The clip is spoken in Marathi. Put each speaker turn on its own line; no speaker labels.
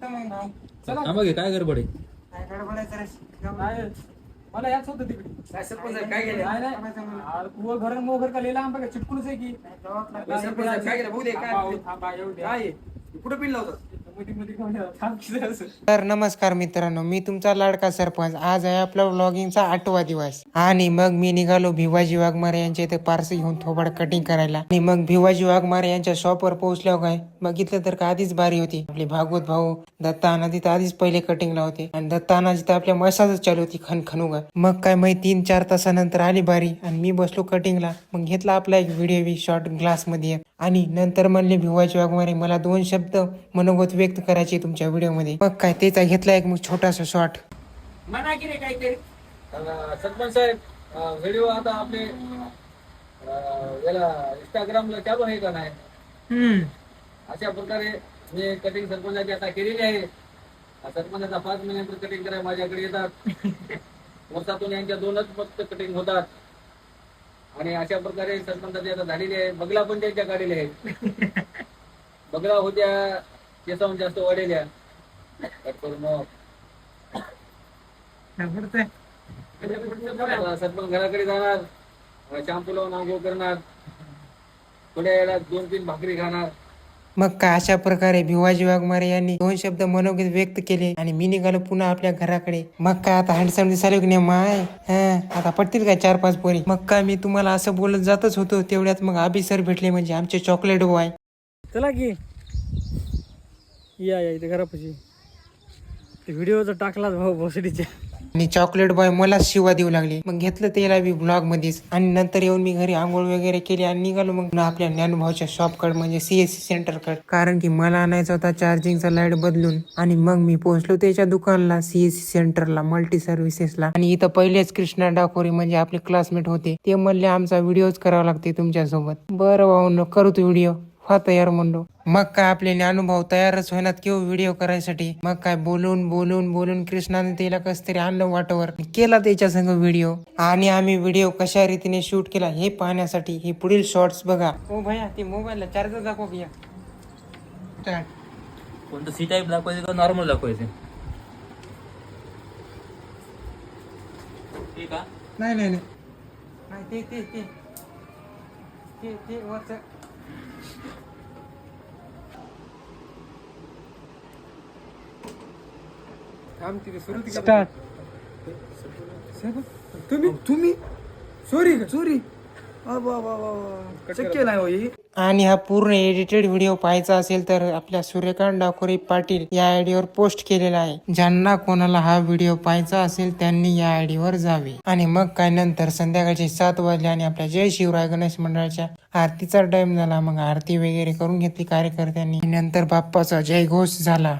चालतं मग भाऊ
चला.
थांबा घे काय गडबड आहे?
काय गडबड आहे जरा
नाही मला याच होतं तिकडे.
काय सरपंच साहेब, काय गेले
नाही घर मो घर का लिहिला आंबा का? चिटकूनच आहे की.
सरपंच साहेब, काय गेलं बघू दे काय
थांबा, थांबा, येऊ द्या.
काय आहे? कुठं पिनला होता
तर नमस्कार मित्रांनो मी तुमचा लाडका सरपंच. आज आहे आपला व्लॉगिंगचा आठवा दिवस. आणि मग मी निघालो भिवाजी वाघमारे यांच्या इथे पार्सल घेऊन थोबाड कटिंग करायला. आणि मग भिवाजी वाघमारे यांच्या शॉपवर पोहोचल्यावर काय? बघितलं तर का आधीच भारी होती. आपले भागवत भाऊ दत्ता अनाजी तर आधीच पहिले कटिंगला होते. आणि दत्ता अनाजी तर आपल्या मसाजच चालू होती खनखनुगा. मग काय माहिती तीन चार तासानंतर आली बारी. आणि मी बसलो कटिंगला मग घेतला आपला एक व्हिडिओ शॉर्ट ग्लासमध्ये. आणि नंतर म्हणले भिवाजी वाघमारे मला दोन शब्द मनोगत व्यक्त करायचे तुमच्या व्हिडिओमध्ये मग काय त्याचा घेतला एक मग छोटासा शॉर्ट
म्हणा की रे काहीतरी.
सरपंच साहेब व्हिडिओ आता आपले अं, याला इंस्टाग्रामला चालू आहे का नाही
हम्म.
अशा प्रकारे मी कटिंग सरपंचाची आता केलेली आहे. हा सरपंचाचा पाच महिन्यानंतर कटिंग करायला माझ्याकडे येतात. वर्षातून यांच्या दोनच फक्त कटिंग होतात. आणि अशा प्रकारे सरपंचाची आता झालेली आहे. बगला पण त्यांच्या काढलेले आहेत. बगला होत्या केसाहून जास्त आता सरपंच घराकडे जाणार शॅम्पू लावून आंघोळ करणार थोड्या वेळात दोन तीन भाकरी खाणार.
मग का अशा प्रकारे भिवाजी वाघमारे यांनी दोन शब्द मनोगत व्यक्त केले आणि मी निघालो पुन्हा आपल्या घराकडे. मग काय आता हँडसम दिसायला की नाही माय? आता पडतील काय चार पाच पोरी? मग काय मी तुम्हाला असं बोलत जातच होतो तेवढ्यात मग आबी सर भेटले म्हणजे आमचे चॉकलेट बॉय
चला की. या या इथे घरापाशी. व्हिडिओ जर टाकलाच भाऊ भोसडीच्या
आणि चॉकलेट बॉय मला शिवा देऊ लागली. मग घेतलं त्याला मी ब्लॉग मध्येच. आणि नंतर येऊन मी घरी आंघोळ वगैरे केली आणि निघालो मग आपल्या ज्ञानभाऊच्या शॉप कड म्हणजे सीएससी सेंटर कड. कारण की मला आणायचा होता चार्जिंगचा लाइट बदलून. आणि मग मी पोहोचलो त्याच्या दुकानला सीएससी सेंटरला मल्टी सर्व्हिसेसला आणि इथं पहिलेच कृष्णा डाकोरी म्हणजे आपले क्लासमेट होते. ते म्हणले आमचा व्हिडिओच करावा लागते तुमच्यासोबत. बरं भाऊ करू तू व्हिडिओ हा तयार म्हणलो मग काय आपले ज्ञानुभव तयारच होणार किंवा व्हिडिओ करायसाठी? मग काय बोलून बोलून बोलून कृष्णाने त्याला कस तरी आणलं वाटवर. केला त्याच्या संग व्हिडिओ आणि आम्ही व्हिडिओ कशा रीतीने शूट केला हे पाहण्यासाठी हे पुढील शॉर्ट्स बघा. ओ भैया ते मोबाईलला चार्जर दाखव भैया.
कोणतं सी टाईप दाखवायचं का नॉर्मल दाखवायचं?
नाही नाही नाही. नाही, ते ते ते. ते ते वरचं. Start.
तुम्ही? तुम्ही? चोरी चोरी? शक्य नाही
आणि हा पूर्ण एडिटेड व्हिडिओ पाहायचा असेल तर आपल्या सूर्यकांत डाकोरे पाटील या आयडीवर पोस्ट केलेला आहे. ज्यांना कोणाला हा व्हिडिओ पाहायचा असेल त्यांनी या आयडीवर जावे. आणि मग काय नंतर संध्याकाळचे सात वाजले आणि आपल्या जय शिवराय गणेश मंडळाच्या आरतीचा टाइम झाला. मग आरती वगैरे करून घेतली कार्यकर्त्यांनी. नंतर बाप्पाचा जय घोष झाला